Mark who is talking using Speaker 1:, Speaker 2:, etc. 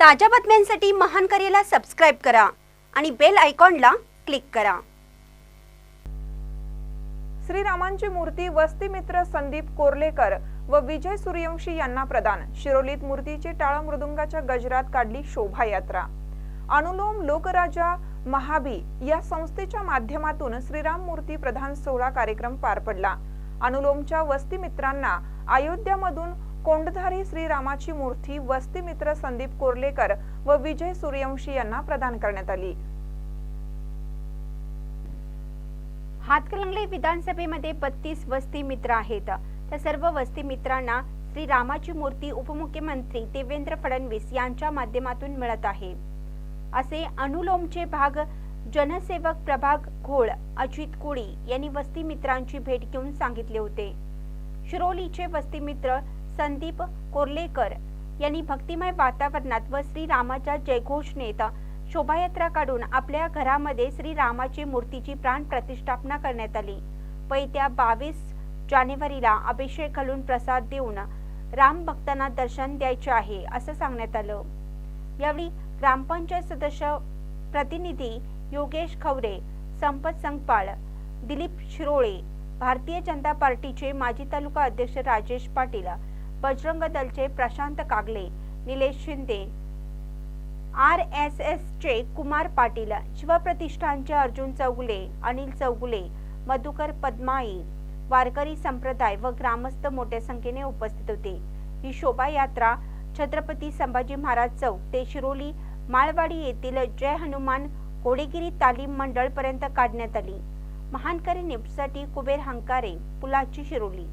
Speaker 1: ताज्या बातम्यांसाठी महान करेला सबस्क्राईब करा आणि बेल आयकॉनला क्लिक करा.
Speaker 2: श्रीरामांची मूर्ती वस्तीमित्र संदीप कोर्लेकर व विजय सूर्यवंशी यांना प्रदान. शिरोलीत मूर्तीची टाळ मृदुंगाच्या गजरात काढली शोभायात्रा. अनुलोम लोकराजा महाबी या संस्थेच्या माध्यमातून श्रीराम मूर्ती प्रधान सोहळा कार्यक्रम पार पडला. अनुलोमच्या वस्तीमित्रांना अयोध्यामधून कोंडधारी श्रीरामाची मूर्ती वस्तीमित्र संदीप कोर्लेकर व विजय सूर्यवंशी यांना प्रदान करण्यात आली.
Speaker 1: हातकलंगले विधानसभेमध्ये बत्तीस वस्ती मित्र आहेत. त्या सर्व वस्ती मित्रांना श्री रामाची मूर्ती उपमुख्यमंत्री देवेंद्र फडणवीस यांच्या माध्यमातून मिळत आहे. असे अनुलोमचे भाग जनसेवक प्रभाग घोळ अजित कोळी यांनी वस्ती मित्रांची भेट घेऊन सांगितले होते. शिरोलीचे वस्ती मित्र संदीप कोर्लेकर यांनी भक्तिमय वातावरणात व श्रीरामाच्या जयघोषणेत शोभायात्रा काढून आपल्या घरामध्ये श्रीरामाची मूर्तीची प्राण प्रतिष्ठापना करण्यात आली. पैत्या बावीस जानेवारीला अभिषेक घालून प्रसाद देऊन राम भक्तांना दर्शन द्यायचे आहे असं सांगण्यात आलं. यावेळी ग्रामपंचायत सदस्य प्रतिनिधी योगेश खवरे संपत संगपाळ दिलीप शिरोळे भारतीय जनता पार्टीचे माजी तालुका अध्यक्ष Rajesh Patil Bajrang दलचे Prashant Kagle Nilesh Shinde R S S चे कुमार पाटील शिवप्रतिष्ठानचे अर्जुन चौगुले अनिल चौगुले मधुकर पद्माई वारकरी संप्रदाय व ग्रामस्थ मोठ्या संख्येने उपस्थित होते. ही शोभायात्रा छत्रपती संभाजी महाराज चौक ते शिरोली माळवाडी येथील जय हनुमान घोडेगिरी तालीम मंडळ पर्यंत काढण्यात आली. महानकरी निपसाठी कुबेर हंकारे पुलाची शिरोली.